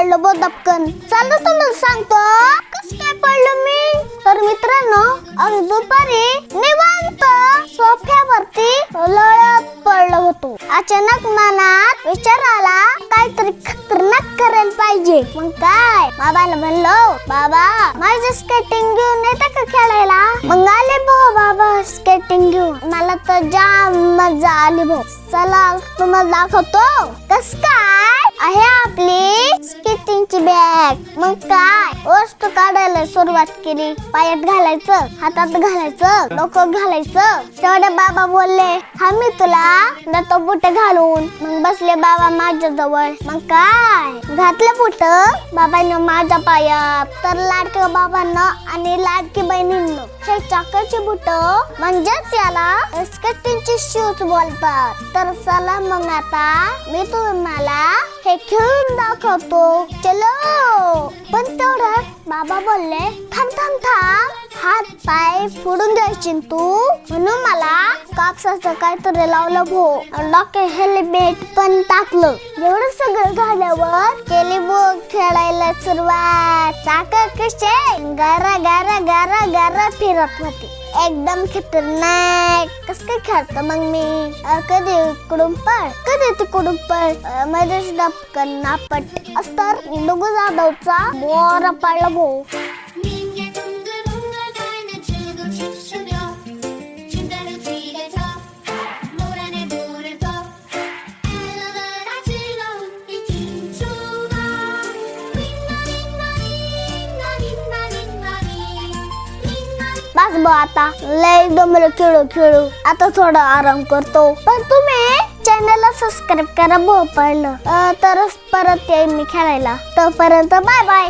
पडलं बो दपकन. चाललं तुम्हाला सांगतो. कस काय पडलं मी? तर मित्रांनो आज दुपारी निवांत सोफ्यावरती लळत पडलो होतो. अचानक मनात विचार आला काहीतरी खतरनाक करायला पाहिजे. मग काय? बाबाला म्हणलो बाबा माझं स्केटिंग घेऊन येता का खेळायला? मग आले भाऊ बाबा स्केटिंग घेऊन. मला तर जाम मजा आली भाऊ चला तुम्हाला दाखवतो. कस काय आहे आपली बॅग मग काय वस्तू काढायला सुरुवात केली. पायात घालायचं हातात घालायचं डोकं घालायचं. तेवढे बाबा बोलले हा मी तुला देतो बुट घालून. मग बसले बाबा माझ्या जवळ. मग काय? घातलं बुट. बाबांनी माझ्या पायात. तर लाडक्या बाबांना आणि लाडकी बहिणींना हे चाकाचे बुट म्हणजेच याला स्केटिंगचे शूज बोलतात. तर चला मग आता मी तुम्हाला हे खेळून दाखवतो. चलो. पण तेवढं बाबा बोलले थांब थांब थांब. हात पाय फोडून द्यायची तू. म्हणून मला कापसाचं काहीतरी लावलं भो. डॉक्टर हेल्मेट पण टाकलं. एवढं सगळं झाल्यावर केली बो खेळायला सुरुवात. चाक कसे गारा गारा गारा फिरत होते. एकदम खतरनाक. कस काय खेळत मग मी? कधी इकडून पळ कधी तिकडून पळ. मध्येच डबकन नापट. असतर डुगू जाधवचा मोर पाडला भाऊ. बस बा आता. लय एकदम खेळू खेळू. आता थोडा आराम करतो. पण तुम्ही चॅनलला सबस्क्राईब करा भाऊ पडलं तरच परत येईन मी खेळायला. तोपर्यंत बाय बाय